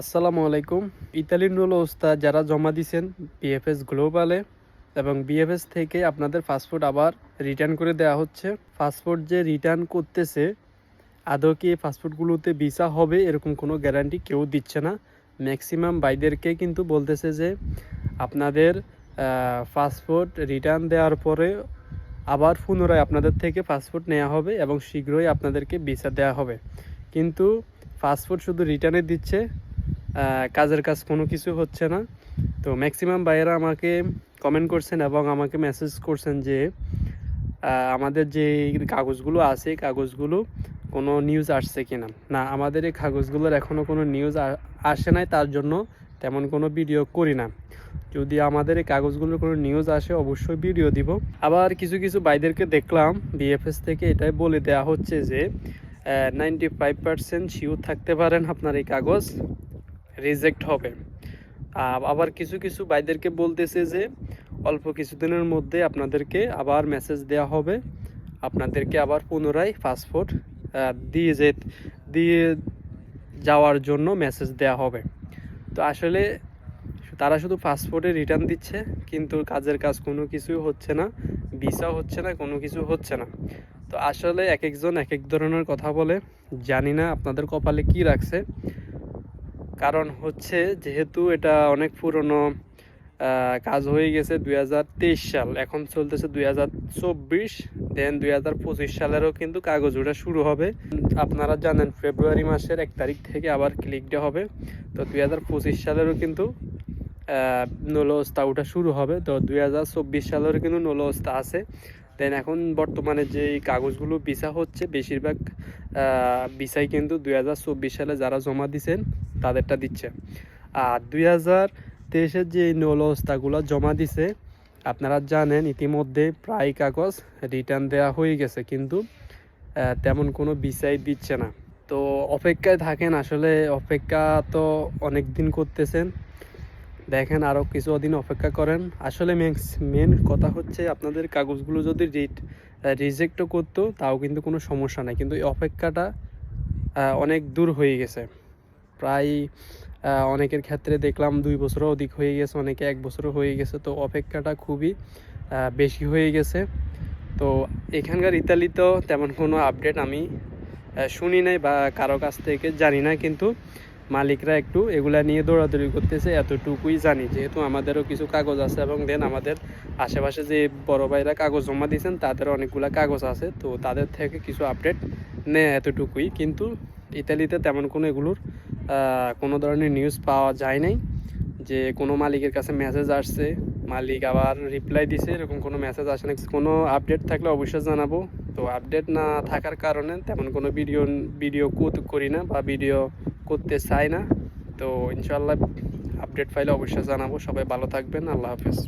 আসসালামু আলাইকুম। ইতালির নুল ওস্তাদ যারা জমা দিয়েছেন বিএফএস গ্লোবালে এবং বিএফএস থেকে আপনাদের পাসপোর্ট আবার রিটার্ন করে দেওয়া হচ্ছে। পাসপোর্ট যে রিটার্ন করতেছে, আদৌ কি পাসপোর্টগুলোতে ভিসা হবে এরকম কোনো গ্যারান্টি কেউ দিচ্ছে না। ম্যাক্সিমাম বাইদেরকে কিন্তু বলতেছে যে আপনাদের পাসপোর্ট রিটার্ন দেওয়ার পরে আবার পুনরায় আপনাদের থেকে পাসপোর্ট নেওয়া হবে এবং শীঘ্রই আপনাদেরকে ভিসা দেওয়া হবে। কিন্তু পাসপোর্ট শুধু রিটার্নে দিচ্ছে কাজের কাজ কোনো কিছু হচ্ছে না। তো ম্যাক্সিমাম ভাইয়েরা আমাকে কমেন্ট করছেন এবং আমাকে মেসেজ করছেন যে আমাদের যে কাগজগুলো আছে, কাগজগুলো কোনো নিউজ আসছে কিনা। না না আমাদের এই কাগজগুলোর এখনও কোনো নিউজ আসে নাই, তার জন্য তেমন কোনো ভিডিও করি না। যদি আমাদের এই কাগজগুলোর কোনো নিউজ আসে, অবশ্যই ভিডিও দিব। আবার কিছু কিছু ভাইদেরকে দেখলাম বিএফএস থেকে এটাই বলে দেওয়া হচ্ছে যে নাইনটি ফাইভ পার্সেন্ট থাকতে পারেন আপনার এই কাগজ। রিজেক্ট হবে। আবার কিছু কিছু ভাইদেরকে বলতেছে যে, অল্প কিছুদিনের মধ্যে আপনাদেরকে আবার মেসেজ দেওয়া হবে। আপনাদেরকে আবার পুনরায় পাসপোর্ট দিয়ে যে, দিয়ে যাওয়ার জন্য মেসেজ দেওয়া হবে। তো আসলে তারা শুধু পাসপোর্টে রিটার্ন দিচ্ছে, কিন্তু কাজের কাজ কোনো কিছুই হচ্ছে না ভিসা হচ্ছে না, কোনো কিছু হচ্ছে না। তো আসলে এক একজন এক এক ধরনের কথা বলে। জানি না আপনাদের কপালে কি রাখছে। কারণ হচ্ছে যেহেতু এটা অনেক পুরনো কাজ হয়ে গেছে দুই হাজার তেইশ সাল। এখন চলতেছে দুই হাজার চব্বিশ দেন দুই হাজার পঁচিশ সালেরও কিন্তু কাগজ ওটা শুরু হবে। আপনারা জানেন ফেব্রুয়ারি মাসের এক তারিখ থেকে আবার ক্লিক ডে হবে। তো দুই হাজার পঁচিশ সালেরও কিন্তু নলস্তা ওটা শুরু হবে। তো দুই হাজার চব্বিশ সালেরও কিন্তু নলস্তা আছে। দেন এখন বর্তমানে যে কাগজগুলো ভিসা হচ্ছে, বেশিরভাগ ভিসাই কিন্তু দুই হাজার চব্বিশ সালে যারা জমা দিছেন, তাদেরটা দিচ্ছে। আর দুই হাজার তেইশের যে নলস্তাগুলো জমা দিছে, আপনারা জানেন ইতিমধ্যে প্রায় কাগজ রিটার্ন দেওয়া হয়ে গেছে, কিন্তু তেমন কোনো ভিসাই দিচ্ছে না। তো অপেক্ষায় থাকেন, আসলে অপেক্ষা তো অনেক দিন করতেছেন। দেখেন আরও কিছুদিন অপেক্ষা করেন। আসলে মেন কথা হচ্ছে আপনাদের কাগজগুলো যদি রিজেক্টও করতো, তাও কিন্তু কোনো সমস্যা নাই। কিন্তু এই অপেক্ষাটা অনেক দূর হয়ে গেছে। প্রায় অনেকের ক্ষেত্রে দেখলাম দুই বছরও অধিক হয়ে গেছে, অনেকে এক বছরও হয়ে গেছে। তো অপেক্ষাটা খুবই বেশি হয়ে গেছে। তো এখানকার ইতালিতেও তেমন কোনো আপডেট আমি শুনি নাই বা কারও কাছ থেকে জানি না। কিন্তু মালিকরা একটু এগুলা নিয়ে দৌড়াদৌড়ি করতেছে, এতটুকুই জানি। যেহেতু আমাদেরও কিছু কাগজ আছে এবং দেন আমাদের আশেপাশে যে বড় ভাইরা কাগজ জমা দিয়েছেন তাদের অনেকগুলা কাগজ আছে। তো তাদের থেকে কিছু আপডেট নেয় এতটুকুই। কিন্তু ইতালিতে তেমন কোনো এগুলোর কোনো ধরনের নিউজ পাওয়া যায় নাই যে কোনো মালিকের কাছে মেসেজ আসছে। মালিক আবার রিপ্লাই দিছে, এরকম কোনো মেসেজ আসে না কোনো আপডেট থাকলে অবশ্যই জানাব। তো আপডেট না থাকার কারণে তেমন কোনো ভিডিও ভিডিও করি না বা ভিডিও করতে চায় না। তো ইনশাল্লাহ আপডেট পাইলে অবশ্যই জানাব। সবাই ভালো থাকবেন। আল্লাহ হাফেজ।